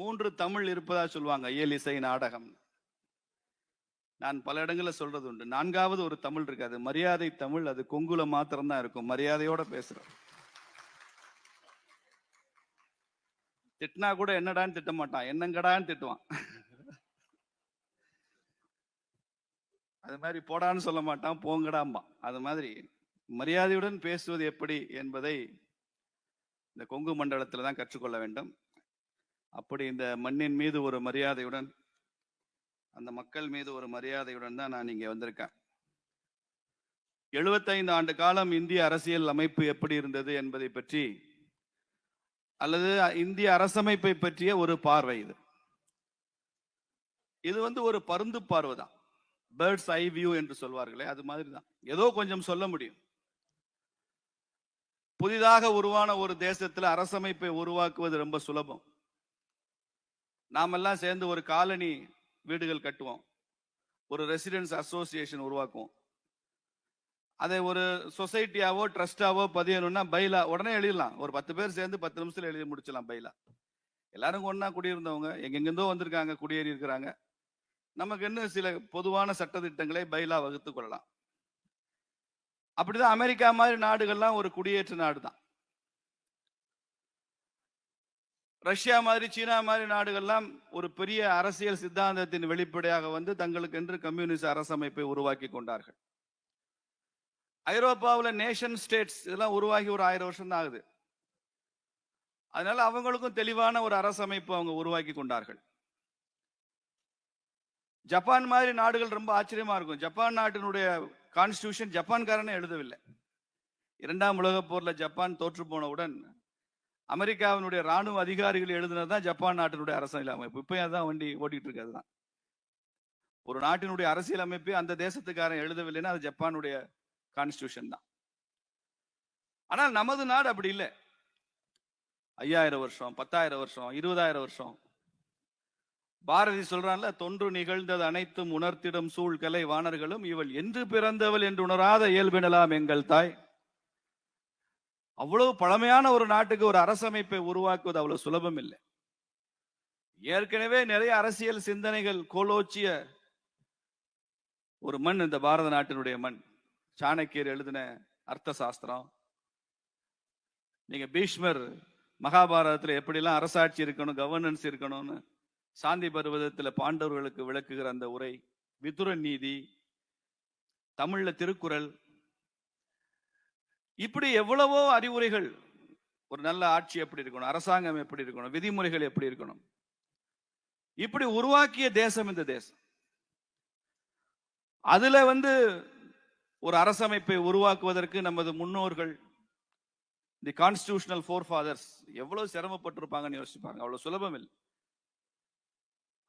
மூன்று தமிழ் இருப்பதா சொல்லுவாங்க இயலிசை நாடகம். நான் பல இடங்களில் சொல்றது உண்டு. நான்காவது ஒரு தமிழ் இருக்காது மரியாதை தமிழ். அது கொங்குல மாத்திரம்தான் இருக்கும். மரியாதையோட பேசுறோம். திட்டினா கூட என்னடான்னு திட்ட மாட்டான். என்னங்கடான்னு திட்டுவான். அது மாதிரி போடான்னு சொல்ல மாட்டான். போங்கடாம்பான். அது மாதிரி மரியாதையுடன் பேசுவது எப்படி என்பதை இந்த கொங்கு மண்டலத்தில் தான் கற்றுக்கொள்ள வேண்டும். அப்படி இந்த மண்ணின் மீது ஒரு மரியாதையுடன் அந்த மக்கள் மீது ஒரு மரியாதையுடன் தான் நான் இங்கே வந்திருக்கேன். எழுபத்தைந்து ஆண்டு காலம் இந்திய அரசியல் அமைப்பு எப்படி இருந்தது என்பதை பற்றி அல்லது இந்திய அரசமைப்பை பற்றிய ஒரு பார்வை இது. இது வந்து ஒரு பருந்து பார்வை தான். பேர்ட்ஸ் ஐ வியூ என்று சொல்வார்களே அது மாதிரி தான். ஏதோ கொஞ்சம் சொல்ல முடியும். புதிதாக உருவான ஒரு தேசத்தில் அரசமைப்பை உருவாக்குவது ரொம்ப சுலபம். நாமெல்லாம் சேர்ந்து ஒரு காலனி வீடுகள் கட்டுவோம். ஒரு ரெசிடென்ஸ் அசோசியேஷன் உருவாக்குவோம். அதை ஒரு சொசைட்டியாவோ ட்ரஸ்டாவோ பதியணும்னா பைலா உடனே எழுதலாம் ஒரு பத்து பேர் சேர்ந்து பத்து நிமிஷத்தில் எழுதி முடிச்சலாம் பைலா. எல்லாரும் ஒன்றா குடியிருந்தவங்க எங்கெங்கிருந்தோ வந்திருக்காங்க குடியேறி இருக்கிறாங்க. நமக்கு இன்னும் சில பொதுவான சட்டத்திட்டங்களை பைலா வகுத்து கொள்ளலாம். அப்படிதான் அமெரிக்கா மாதிரி நாடுகள்லாம் ஒரு குடியேற்ற நாடு தான் ரஷ்யா மாதிரி சீனா மாதிரி நாடுகள்லாம் ஒரு பெரிய அரசியல் சித்தாந்தத்தின் வெளிப்படையாக வந்து தங்களுக்கு என்று கம்யூனிஸ்ட் அரசமைப்பை உருவாக்கி கொண்டார்கள். ஐரோப்பாவில் நேஷன் ஸ்டேட்ஸ் இதெல்லாம் உருவாகி ஒரு ஆயிரம் வருஷம் தான் ஆகுது. அதனால அவங்களுக்கும் தெளிவான ஒரு அரசமைப்பு அவங்க உருவாக்கி கொண்டார்கள். ஜப்பான் மாதிரி நாடுகள் ரொம்ப ஆச்சரியமா இருக்கும். ஜப்பான் நாட்டினுடைய கான்ஸ்டியூஷன் ஜப்பான்காரனே எழுதவில்லை. இரண்டாம் உலகப் போர்ல ஜப்பான் தோற்று போனவுடன் அமெரிக்காவினுடைய ராணுவ அதிகாரிகள் எழுதினது தான் ஜப்பான் நாட்டினுடைய அரசியல் அமைப்பு. இப்போ அதான் வண்டி ஓட்டிட்டு இருக்கிறது தான் ஒரு நாட்டினுடைய அரசியல் அமைப்பு அந்த தேசத்துக்காரன் எழுதவில்லைன்னா அது ஜப்பானுடைய கான்ஸ்டியூஷன் தான். ஆனால் நமது நாடு அப்படி இல்லை. ஐயாயிரம் வருஷம் பத்தாயிரம் வருஷம் இருபதாயிரம் வருஷம். பாரதி சொல்றான்ல தொன்று நிகழ்ந்தது அனைத்தும் உணர்த்திடும் சூழ்கலை வாணர்களும் இவள் என்று பிறந்தவள் என்று உணராத இயல்பினலாம் எங்கள் தாய். அவ்வளவு பழமையான ஒரு நாட்டுக்கு ஒரு அரசமைப்பை உருவாக்குவது அவ்வளவு சுலபம் இல்லை. ஏற்கனவே நிறைய அரசியல் சிந்தனைகள் கோலோச்சிய ஒரு மண் இந்த பாரத நாட்டினுடைய மண். சாணக்கியர் எழுதின அர்த்த சாஸ்திரம் நீங்க பீஷ்மர் மகாபாரதத்துல எப்படிலாம் அரசாட்சி இருக்கணும் கவர்னன்ஸ் இருக்கணும்னு சாந்தி பர்வதத்துல பாண்டவர்களுக்கு விளக்குகிற அந்த உரை விதுர நீதி தமிழ்ல திருக்குறள் இப்படி எவ்வளவோ அறிவுரைகள் ஒரு நல்ல ஆட்சி எப்படி இருக்கணும் அரசாங்கம் எப்படி இருக்கணும் விதிமுறைகள் எப்படி இருக்கணும். இப்படி உருவாக்கிய தேசம் இந்த தேசம். அதுல வந்து ஒரு அரசமைப்பை உருவாக்குவதற்கு நமது முன்னோர்கள் தி கான்ஸ்டியூஷனல் ஃபோர் ஃபாதர்ஸ் எவ்வளவு சிரமப்பட்டிருப்பாங்கன்னு யோசிப்பாங்க அவ்வளவு சுலபம் இல்லை.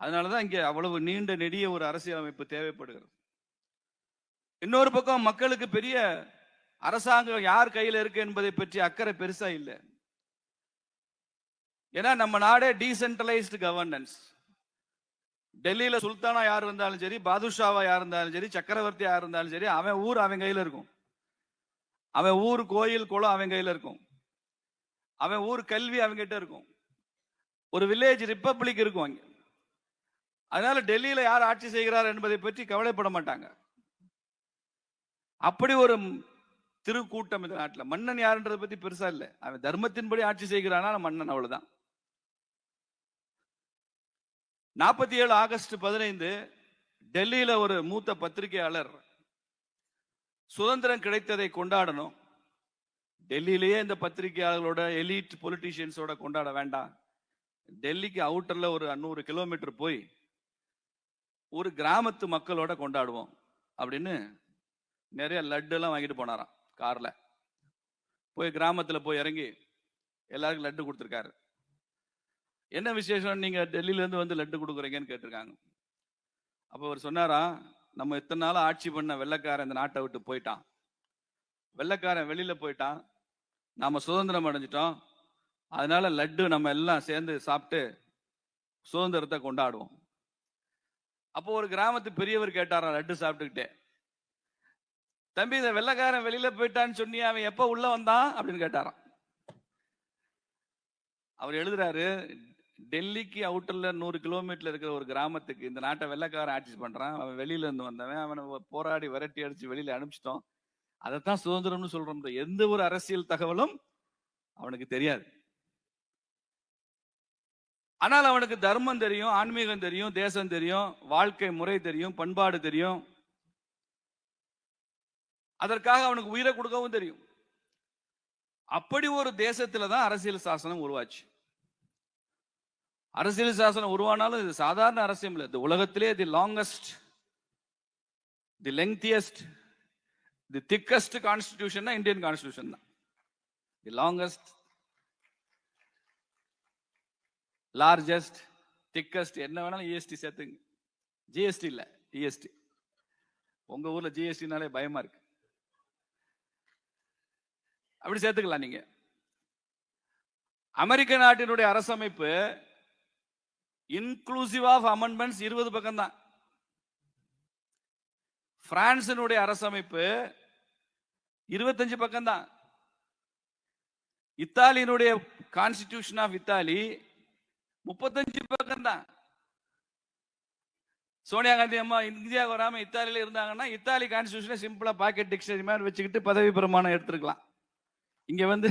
அதனாலதான் இங்கே அவ்வளவு நீண்ட நெடிய ஒரு அரசியலமைப்பு தேவைப்படுகிறது. இன்னொரு பக்கம் மக்களுக்கு பெரிய அரசாங்கம் யார் கையில் இருக்கு என்பதை பற்றி அக்கறை பெருசா இல்லை. ஏன்னா நம்ம நாடே டீசென்ட்ரலைஸ்டு கவர்னன்ஸ் டெல்லியில சுல்தானா யார் இருந்தாலும் சரி பாதுஷாவா யார் இருந்தாலும் சரி சக்கரவர்த்தி யார் இருந்தாலும் சரி அவன் ஊர் அவன் கையில இருக்கும். அவன் ஊர் கோயில் குளம் அவன் கையில இருக்கும். அவன் ஊர் கல்வி அவங்ககிட்ட இருக்கும். ஒரு வில்லேஜ் ரிப்பப்ளிக் இருக்கும் அங்கே. அதனால டெல்லியில யார் ஆட்சி செய்கிறார் என்பதை பற்றி கவலைப்பட மாட்டாங்க. அப்படி ஒரு திருக்கூட்டம் இந்த நாட்டில். மன்னன் யாருன்றதை பத்தி பெருசா இல்லை. அவன் தர்மத்தின்படி ஆட்சி செய்கிறானா மன்னன் அவ்வளவுதான். நாற்பத்தி ஏழு ஆகஸ்ட் பதினைந்து டெல்லியில ஒரு மூத்த பத்திரிகையாளர் சுதந்திரம் கிடைத்ததை கொண்டாடணும். டெல்லியிலேயே இந்த பத்திரிகையாளர்களோட எலிட் பொலிட்டீஷியன்ஸோட கொண்டாட வேண்டாம். டெல்லிக்கு அவுட்டர்ல ஒரு நூறு கிலோமீட்டர் போய் ஒரு கிராமத்து மக்களோட கொண்டாடுவோம் அப்படின்னு நிறைய லட்டு எல்லாம் வாங்கிட்டு போனாராம். கார்ல. போய் கிராமத்துல போய் இறங்கி எல்லாருக்கும் லட்டு கொடுத்துருக்காரு. என்ன விசேஷம்? நீங்க டெல்லியில இருந்து வந்து லட்டு கொடுக்குறீங்கன்னு கேட்டிருக்காங்க. அப்போ அவர் சொன்னாரா நம்ம இத்தனை நாள் ஆட்சி பண்ண வெள்ளைக்காரன் இந்த நாட்டை விட்டு போயிட்டான். வெள்ளைக்காரன் வெளியில போயிட்டான். நாம சுதந்திரம் அடைஞ்சிட்டோம். அதனால லட்டு நம்ம எல்லாம் சேர்ந்து சாப்பிட்டு சுதந்திரத்தை கொண்டாடுவோம். அப்போ ஒரு கிராமத்து பெரியவர் கேட்டாராம் லட்டு சாப்பிட்டுக்கிட்டே. தம்பி இந்த வெள்ளக்காரன் வெளியில போயிட்டான்னு சொன்னியா அவன் எப்ப உள்ள வந்தான்? அப்படின்னு கேட்டாராம். அவர் எழுதுறாரு டெல்லிக்கு அவுட்டர்ல நூறு கிலோமீட்டர்ல இருக்கிற ஒரு கிராமத்துக்கு இந்த நாட்டை வெள்ளைக்காரன் ஆட்சி பண்றான். அவன் வெளியில இருந்து வந்தவன் அவனை போராடி விரட்டி அடிச்சு வெளியில அனுப்பிச்சிட்டோம். அதைத்தான் சுதந்திரம்னு சொல்றோம். எந்த ஒரு அரசியல் தகவலும் அவனுக்கு தெரியாது. ஆனால் அவனுக்கு தர்மம் தெரியும் ஆன்மீகம் தெரியும் தேசம் தெரியும் வாழ்க்கை முறை தெரியும் பண்பாடு தெரியும். அதற்காக அவனுக்கு உயிரை கொடுக்கவும் தெரியும். அப்படி ஒரு தேசத்துல தான் அரசியல் சாசனம் உருவாச்சு. அரசியல் சாசனம் உருவானாலும் இது சாதாரண அரசியல் இல்லை. இந்த உலகத்திலே the longest the lengthiest the thickest constitution Indian constitution தான். தி லாங்கஸ்ட் லார்ஜஸ்ட் திக்கஸ்ட் என்ன வேணாலும் இஎஸ்டி சேர்த்துங்க. ஜிஎஸ்டி இல்லை இஎஸ்டி உங்க ஊர்ல ஜிஎஸ்டினாலே பயமா இருக்கு. அப்படி சேர்த்துக்கலாம் நீங்க. அமெரிக்க நாட்டினுடைய அரசமைப்பு இன்க்ளூசிவ் ஆஃப் அமெண்ட்மெண்ட்ஸ் இருபது பக்கம் தான் பிரான்சினுடைய அரசமைப்பு இருபத்தஞ்சு பக்கம் தான் இத்தாலியினுடைய கான்ஸ்டிடியூஷன் ஆஃப் இத்தாலி முப்பத்தஞ்சு பக்கம் தான் சோனியா காந்தி அம்மா இந்தியா வராம இத்தாலியில இருந்தாங்கன்னா இத்தாலி கான்ஸ்டியூஷனை சிம்பிளா பாக்கெட் டிக்ஷனரி மாதிரி வச்சுக்கிட்டு பதவி பிரமாணம் எடுத்துருக்கலாம். இங்க வந்து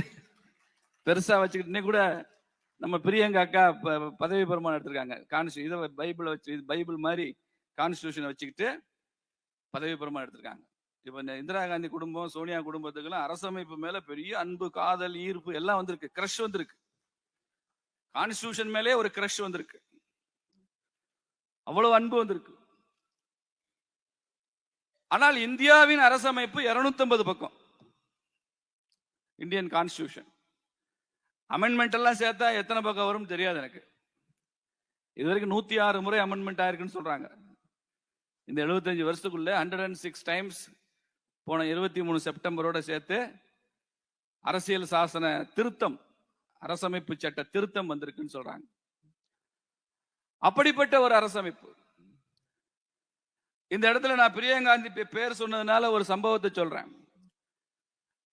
பெருசா வச்சுக்கிட்டு கூட நம்ம பிரியங்கா அக்கா ப- பதவி பிரமாணம் எடுத்திருக்காங்க. கான்ஸ்டியூ இதை பைபிளை வச்சு இது பைபிள் மாதிரி கான்ஸ்டியூஷனை வச்சுக்கிட்டு பதவி பிரமாணம் எடுத்திருக்காங்க. இப்போ இந்த இந்திரா காந்தி குடும்பம் சோனியா குடும்பத்துக்கெல்லாம் அரசமைப்பு மேல பெரிய அன்பு காதல் ஈர்ப்பு எல்லாம் வந்திருக்கு. கிரஷ் வந்திருக்கு. கான்ஸ்டியூஷன் மேலே ஒரு கிரஷ் வந்திருக்கு. அவ்வளவு அன்பு வந்திருக்கு. ஆனால் இந்தியாவின் அரசமைப்பு 250 பக்கம். இந்தியன் கான்ஸ்டியூஷன் அமெண்ட்மெண்ட் எல்லாம் சேர்த்தா எத்தனை பக்கம் வரும் தெரியாது எனக்கு. இது வரைக்கும் நூத்தி ஆறு முறை அமெண்ட்மெண்ட் ஆயிருக்குன்னு சொல்றாங்க. இந்த 75 வருஷத்துக்குள்ள ஹண்ட்ரட் அண்ட் சிக்ஸ் டைம்ஸ் போன இருபத்தி மூணு செப்டம்பரோட சேர்த்து அரசியல் சாசன திருத்தம் அரசமைப்பு சட்ட திருத்தம் வந்திருக்குன்னு சொல்றாங்க. அப்படிப்பட்ட ஒரு அரசமைப்பு. இந்த இடத்துல நான் பிரியங்காந்தி பேர் சொன்னதுனால ஒரு சம்பவத்தை சொல்றேன்.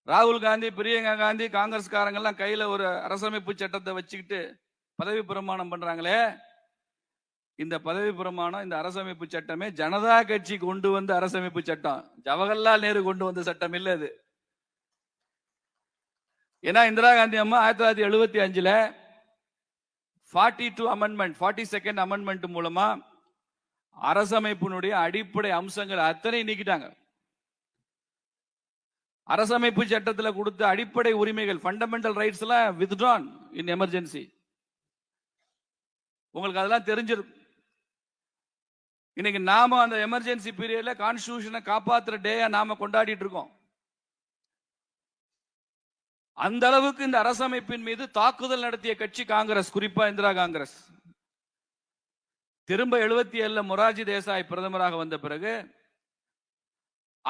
ராகுல் காந்தி பிரியங்கா காந்தி காங்கிரஸ்காரங்கெல்லாம் கையில் ஒரு அரசமைப்பு சட்டத்தை வச்சுக்கிட்டு பதவி பிரமாணம் பண்ணுறாங்களே இந்த பதவி பிரமாணம் இந்த அரசமைப்பு சட்டமே ஜனதா கட்சி கொண்டு வந்த அரசமைப்பு சட்டம். ஜவஹர்லால் நேரு கொண்டு வந்த சட்டம் இல்லை அது. ஏன்னா இந்திரா காந்தி அம்மா ஆயிரத்தி தொள்ளாயிரத்தி எழுபத்தி அஞ்சுல forty two amendment forty second amendment மூலமா அரசமைப்பினுடைய அடிப்படை அம்சங்கள் அத்தனை நீக்கிட்டாங்க. அரசமைப்பு சட்டத்தில் கொடுத்த அடிப்படை உரிமைகள் ஃபண்டமெண்டல் ரைட்ஸ் எல்லாம் வித்ட்ரான் இன் எமர்ஜென்சி உங்களுக்கு அதெல்லாம் தெரிஞ்சிருக்கும் இன்னைக்கு நாம அந்த எமர்ஜென்சி பீரியட்ல கான்ஸ்டியூஷனை காப்பாத்துற டேயா நாம கொண்டாடிட்டு இருக்கோம். அந்த அளவுக்கு இந்த அரசமைப்பின் மீது தாக்குதல் நடத்திய கட்சி காங்கிரஸ் குறிப்பா இந்திரா காங்கிரஸ். திரும்ப எழுபத்தி ஏழுல மொராஜி தேசாய் பிரதமராக வந்த பிறகு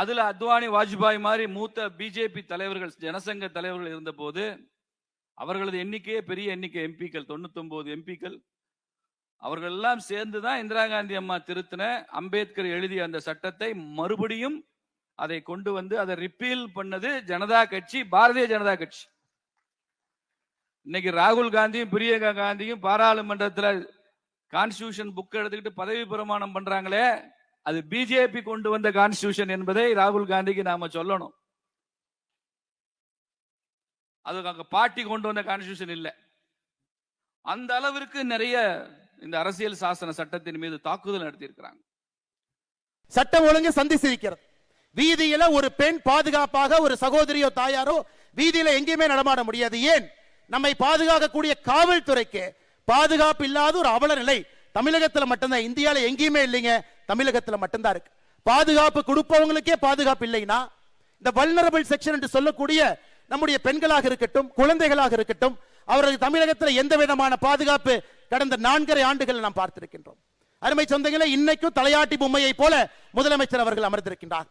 அதுல அத்வானி வாஜ்பாய் மாதிரி மூத்த பிஜேபி தலைவர்கள் ஜனசங்க தலைவர்கள் இருந்தபோது அவர்களது எண்ணிக்கையே பெரிய எண்ணிக்கை எம்பிக்கள் தொண்ணூத்தொன்பது எம்பிக்கள் அவர்கள் எல்லாம் சேர்ந்து தான் இந்திரா காந்தி அம்மா திருத்தின அம்பேத்கர் எழுதிய அந்த சட்டத்தை மறுபடியும் அதை கொண்டு வந்து அதை ரிப்பீல் பண்ணது ஜனதா கட்சி பாரதிய ஜனதா கட்சி. இன்னைக்கு ராகுல் காந்தியும் பிரியங்கா காந்தியும் பாராளுமன்றத்துல கான்ஸ்டியூஷன் புக் எடுத்துக்கிட்டு பதவி பிரமாணம் பண்றாங்களே. அது பிஜேபி கொண்டு வந்த கான்ஸ்டியூஷன் என்பதை ராகுல் காந்திக்கு நாம சொல்லணும். அது அங்க பார்ட்டி கொண்டு வந்த கான்ஸ்டியூஷன் இல்ல. அந்த அளவிற்கு நிறைய இந்த அரசியல் சாசன சட்டத்தின் மீது தாக்குதல் நடத்தியிருக்கிறாங்க. சட்டம் ஒழுங்கு சந்தி சிரிக்கிறது. வீதியில ஒரு பெண் பாதுகாப்பாக ஒரு சகோதரியோ தாயாரோ வீதியில எங்கேயுமே நடமாட முடியாது. ஏன்? நம்மை பாதுகாக்கக்கூடிய காவல்துறைக்கு பாதுகாப்பு இல்லாத ஒரு அவல நிலை தமிழகத்துல மட்டும்தான். இந்தியால எங்கேயுமே இல்லைங்க. தமிழகத்துல மட்டும்தான் இருக்கு. பாதுகாப்பு கொடுப்பவங்களுக்கே பாதுகாப்பு இல்லைன்னா இந்த வல்னரபிள் செக்ஷன் என்று சொல்லக்கூடிய நம்முடைய பெண்களாக இருக்கட்டும் குழந்தைகளாக இருக்கட்டும் அவர்களுக்கு தமிழகத்தில் எந்த விதமான பாதுகாப்பு கடந்த நான்கரை ஆண்டுகள் நாம் பார்த்திருக்கின்றோம். அருமை சொந்தங்களே இன்னைக்கும் தலையாட்டி பொம்மையை போல முதலமைச்சர் அவர்கள் அமர்ந்திருக்கின்றார்.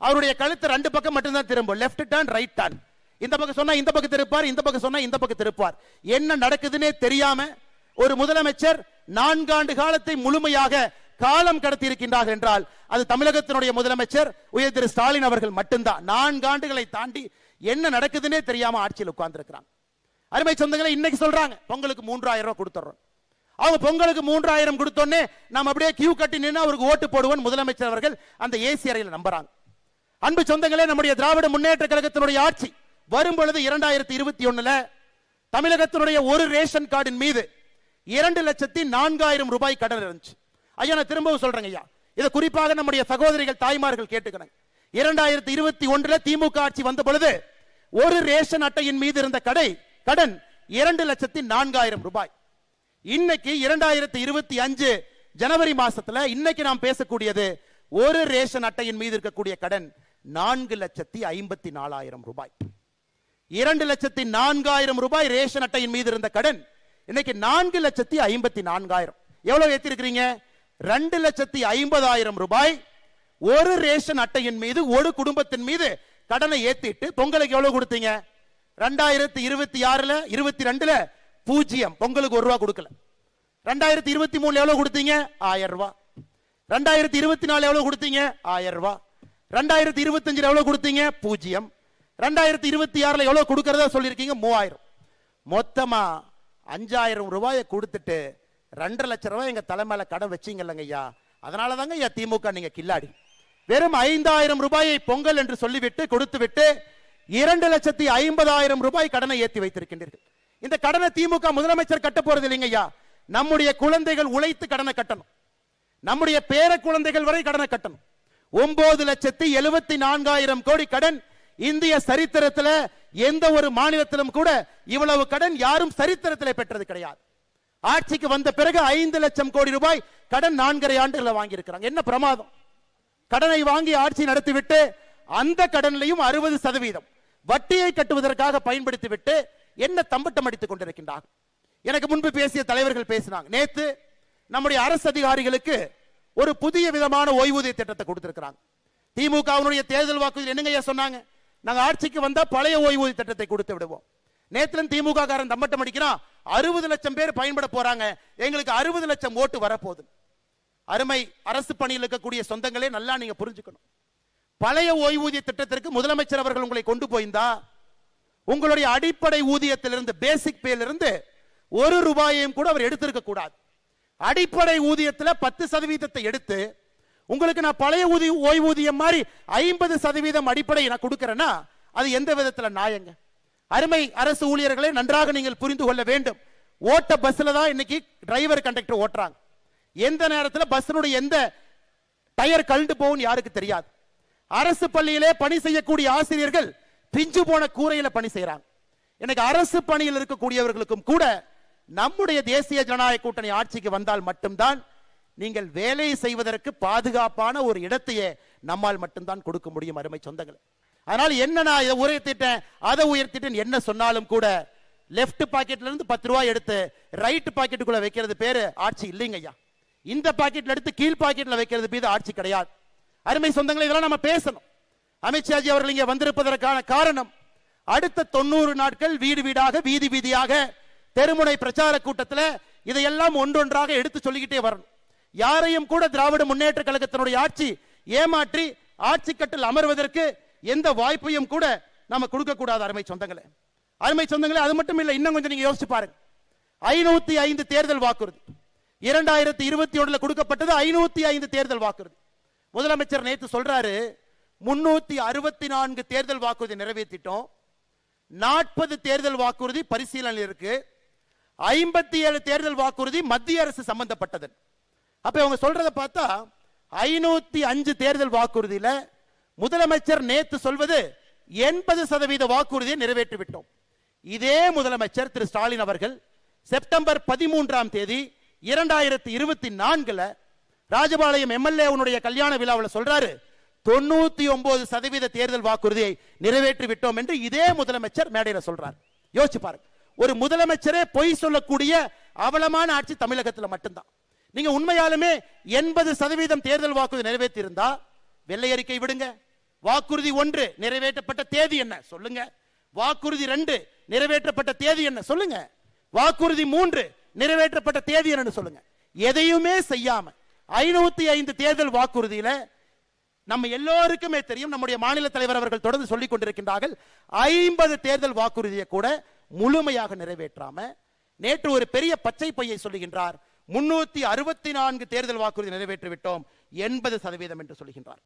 அவருடைய கழுத்து ரெண்டு பக்கம் மட்டும்தான் திரும்பும். லெஃப்ட் டர்ன் ரைட் டர்ன் இந்த பக்கம் சொன்னா இந்த பக்கம் திருப்பார் இந்த பக்கம் சொன்னா இந்த பக்கம் திருப்பார். என்ன நடக்குதுன்னே தெரியாம ஒரு முதலமைச்சர் நான்காண்டு காலத்தை முழுமையாக காலம் கடத்தி இருக்கின்றார் என்றால் அது தமிழகத்தினுடைய முதலமைச்சர் உயர் திரு ஸ்டாலின் அவர்கள் மட்டும்தான். நான்காண்டுகளை தாண்டி என்ன நடக்குதுன்னே தெரியாம ஆட்சியில் உட்கார்ந்திருக்கிறாங்க. அருமை சொந்தங்களை இன்னைக்கு சொல்றாங்க பொங்கலுக்கு மூன்றாயிரம் ரூபாய் கொடுத்துறோம். அவங்க பொங்கலுக்கு மூன்றாயிரம் கொடுத்தோன்னே நம்ம அப்படியே கியூ கட்டி நின்று அவருக்கு ஓட்டு போடுவோம் முதலமைச்சர் அவர்கள் அந்த ஏசி அறையில் நம்புறாங்க. அன்பு சொந்தங்களே நம்முடைய திராவிட முன்னேற்ற கழகத்தினுடைய ஆட்சி வரும் பொழுது இரண்டாயிரத்தி இருபத்தி ஒண்ணுல தமிழகத்தினுடைய ஒரு ரேஷன் கார்டின் மீது இரண்டு லட்சத்தி நான்காயிரம் ரூபாய் கடன் இருந்துச்சு. ஐயா நான் திரும்பவும் சொல்றேங்க ஐயா. இதை குறிப்பாக நம்முடைய சகோதரிகள் தாய்மார்கள் கேட்டுக்கிறாங்க இரண்டாயிரத்தி இருபத்தி ஒன்றுல திமுக ஆட்சி வந்த பொழுது ஒரு ரேஷன் அட்டையின் மீது இருந்த கடை கடன் இரண்டு லட்சத்தி நான்காயிரம் ரூபாய். இன்னைக்கு இரண்டாயிரத்தி இருபத்தி அஞ்சு ஜனவரி மாசத்துல இன்னைக்கு நாம் பேசக்கூடியது ஒரு ரேஷன் அட்டையின் மீது இருக்கக்கூடிய கடன் நான்கு லட்சத்தி ஐம்பத்தி நாலாயிரம் ரூபாய். இரண்டு லட்சத்தி நான்காயிரம் ரூபாய் ரேஷன் அட்டையின் மீது இருந்த கடன் இன்னைக்கு நான்கு லட்சத்தி ஐம்பத்தி நான்காயிரம். எவ்வளவு ஏத்திருக்கிறீங்க? ரெண்டு லட்சத்தி ஐம்பதாயிரம் ரூபாய் ஒரு ரேஷன் அட்டையின் மீது ஒரு குடும்பத்தின் மீது கடனை ஏத்திட்டு பொங்கலுக்கு எவ்வளவு கொடுத்தீங்க? ரெண்டாயிரத்தி இருபத்தி ஆறுல இருபத்தி ரெண்டுல பூஜ்ஜியம். பொங்கலுக்கு ஒரு ரூபா கொடுக்கல. ரெண்டாயிரத்தி இருபத்தி மூணுல எவ்வளவு கொடுத்தீங்க? ஆயிரம் ரூபா. ரெண்டாயிரத்தி இருபத்தி நாலு எவ்வளவு கொடுத்தீங்க? ஆயிரம் ரூபா. ரெண்டாயிரத்தி இருபத்தஞ்சுல எவ்வளவு கொடுத்தீங்க? பூஜ்ஜியம். ரெண்டாயிரத்தி இருபத்தி ஆறுல எவ்வளவு கொடுக்கறதா சொல்லியிருக்கீங்க? மூவாயிரம். மொத்தமா அஞ்சாயிரம் ரூபாயை கொடுத்துட்டு ரெண்டரை லட்ச ரூபாய் எங்க தலைமையில கடன் வச்சீங்கல்லங்க ஐயா அதனால தாங்க ஐயா திமுக நீங்க கில்லாடி. வெறும் ஐந்தாயிரம் ரூபாயை பொங்கல் என்று சொல்லிவிட்டு கொடுத்து விட்டு இரண்டு லட்சத்தி ஐம்பதாயிரம் ரூபாய் கடனை ஏத்தி வைத்திருக்கின்றீர்கள். இந்த கடனை திமுக முதலமைச்சர் கட்ட போறது இல்லைங்க ஐயா நம்முடைய குழந்தைகள் உழைத்து கடனை கட்டணும். நம்முடைய பேர குழந்தைகள் வரை கடனை கட்டணும். ஒன்பது லட்சத்தி எழுபத்தி நான்காயிரம் கோடி கடன் இந்திய சரித்திரத்துல எந்த ஒரு மாநிலத்திலும் கூட இவ்வளவு கடன் யாரும் சரித்திரத்தில் பெற்றது கிடையாது. ஆட்சிக்கு வந்த பிறகு ஐந்து லட்சம் கோடி ரூபாய் கடன் நான்கரை ஆண்டுகளை வாங்கியிருக்கிறாங்க. என்ன பிரமாதம்? கடனை வாங்கி ஆட்சி நடத்திவிட்டு அந்த கடன்லையும் அறுபது சதவீதம். வட்டியை கட்டுவதற்காக பயன்படுத்திவிட்டு என்ன தம்பட்டம் அடித்துக் கொண்டிருக்கின்றார்கள்? எனக்கு முன்பு பேசிய தலைவர்கள் பேசினாங்க. நேத்து நம்முடைய அரசு அதிகாரிகளுக்கு ஒரு புதிய விதமான ஓய்வூதிய திட்டத்தை கொடுத்திருக்கிறாங்க. திமுகவினுடைய தேர்தல் வாக்குறுதி என்னங்கய்யா சொன்னாங்க? நாங்க ஆட்சிக்கு வந்தா பழைய ஓய்வூதிய திட்டத்தை கொடுத்து விடுவோம். நேத்துல திமுக காரன் தம்பட்டம் அடிக்கிறான். அறுபது லட்சம் பேர் பயன்பட போறாங்க. எங்களுக்கு அறுபது லட்சம் ஓட்டு வரப்போகுது. அருமை அரசு பணியில் இருக்கக்கூடிய சொந்தங்களே நல்லா நீங்க புரிஞ்சுக்கணும். பழைய ஓய்வூதிய திட்டத்திற்கு முதலமைச்சர் அவர்கள் உங்களை கொண்டு போயிருந்தா உங்களுடைய அடிப்படை ஊதியத்திலிருந்து பேசிக் பேலிருந்து ஒரு ரூபாயையும் கூட அவர் எடுத்திருக்க கூடாது. அடிப்படை ஊதியத்துல பத்து சதவீதத்தை எடுத்து உங்களுக்கு நான் பழைய ஊதிய ஓய்வூதியம் மாதிரி ஐம்பது சதவீதம் அடிப்படை நான் கொடுக்கறேன்னா அது எந்த விதத்தில் நாயங்க? அருமை அரசு ஊழியர்களை நன்றாக நீங்கள் புரிந்து கொள்ள வேண்டும். ஓட்ட பஸ்ல தான் இன்னைக்கு டிரைவர் கண்டக்டர் ஓட்டுறாங்க. எந்த நேரத்தில் பஸ்ஸினுடைய எந்த டயர் கழுண்டு போகும் யாருக்கு தெரியாது. அரசு பள்ளியிலே பணி செய்யக்கூடிய ஆசிரியர்கள் பிஞ்சு போன கூரையில பணி செய்யறாங்க. எனக்கு அரசு பணியில் இருக்கக்கூடியவர்களுக்கும் கூட நம்முடைய தேசிய ஜனநாயக கூட்டணி ஆட்சிக்கு வந்தால் மட்டும்தான் நீங்கள் வேலை செய்வதற்கு பாதுகாப்பான ஒரு இடத்தையே நம்மால் மட்டும்தான் கொடுக்க முடியும் அருமை சொந்தங்களை. அதனால என்ன நான் இதை உயர்த்திட்டேன் அதை உயர்த்திட்டேன் என்ன சொன்னாலும் கூட லெஃப்ட் பாக்கெட்ல இருந்து பத்து ரூபாய் எடுத்து ரைட் பாக்கெட்டுக்குள்ள வைக்கிறது பேரு ஆட்சி இல்லைங்க ஐயா. இந்த பாக்கெட்ல எடுத்து கீழ் பாக்கெட்ல வைக்கிறது மீது ஆட்சி கிடையாது. அருமை சொந்தங்களை இதெல்லாம் நம்ம பேசணும். அமித்ஷாஜி அவர்கள் இங்கே வந்திருப்பதற்கான காரணம் அடுத்த தொண்ணூறு நாட்கள் வீடு வீடாக வீதி வீதியாக தெருமுனை பிரச்சார கூட்டத்தில் இதையெல்லாம் ஒன்றொன்றாக எடுத்து சொல்லிக்கிட்டே வரணும். யாரையும் கூட திராவிட முன்னேற்ற கழகத்தினுடைய ஆட்சி ஏமாற்றி ஆட்சி கட்டில் அமர்வதற்கு எந்த வாய்ப்பையும் கூட நாம கொடுக்க கூடாது அருமை சொந்தங்களே. அருமை சொந்தங்களே அது மட்டும் இல்லை இன்னும் கொஞ்சம் நீங்க யோசிச்சு பாருங்க. ஐநூத்தி ஐந்து தேர்தல் வாக்குறுதி. இரண்டாயிரத்தி இருபத்தி ஒண்ணுல கொடுக்கப்பட்டது ஐநூத்தி ஐந்து தேர்தல் வாக்குறுதி. முதலமைச்சர் நேத்து சொல்றாரு முன்னூத்தி அறுபத்தி நான்கு தேர்தல் வாக்குறுதி நிறைவேற்றிட்டோம் நாற்பது தேர்தல் வாக்குறுதி பரிசீலனையில் இருக்கு. ஐம்பத்தி ஏழு தேர்தல் வாக்குறுதி மத்திய அரசு சம்பந்தப்பட்டது. அப்ப இவங்க சொல்றதை பார்த்தா ஐநூத்தி அஞ்சு தேர்தல் வாக்குறுதியில முதலமைச்சர் நேத்து சொல்வது எண்பது சதவீத வாக்குறுதியை நிறைவேற்றி விட்டோம் இதே முதலமைச்சர் திரு ஸ்டாலின் அவர்கள் செப்டம்பர் பதிமூன்றாம் தேதி இரண்டாயிரத்தி இருபத்தி நான்குல ராஜபாளையம் எம்எல்ஏ உன்னுடைய கல்யாண விழாவில் சொல்றாரு தொண்ணூத்தி ஒன்பது சதவீத தேர்தல் வாக்குறுதியை நிறைவேற்றி விட்டோம் என்று இதே முதலமைச்சர் மேடையில் சொல்றார். யோசிச்சு பாருங்க. ஒரு முதலமைச்சரே பொய் சொல்லக்கூடிய அவலமான ஆட்சி தமிழகத்துல மட்டும்தான். நீங்க உண்மையாலுமே எண்பது சதவீதம் தேர்தல் வாக்குறுதி நிறைவேற்றி இருந்தா வெள்ளை அறிக்கை விடுங்க. வாக்குறுதி ஒன்று நிறைவேற்றப்பட்ட தேதி என்ன? சொல்லுங்க. வாக்குறுதி ரெண்டு நிறைவேற்றப்பட்ட தேதி என்ன? சொல்லுங்க. வாக்குறுதி மூன்று நிறைவேற்றப்பட்ட தேதி என்னன்னு சொல்லுங்க. எதையுமே செய்யாம ஐநூத்தி ஐந்து தேர்தல் வாக்குறுதியில நம்ம எல்லோருக்குமே தெரியும் நம்முடைய மாநில தலைவர் அவர்கள் தொடர்ந்து சொல்லிக் கொண்டிருக்கின்றார்கள் ஐம்பது தேர்தல் வாக்குறுதியை கூட முழுமையாக நிறைவேற்றாம நேற்று ஒரு பெரிய பச்சை பையை சொல்லுகின்றார் முன்னூத்தி அறுபத்தி நான்கு தேர்தல் வாக்குறுதி நிறைவேற்றி விட்டோம் எண்பது சதவீதம் என்று சொல்கின்றார்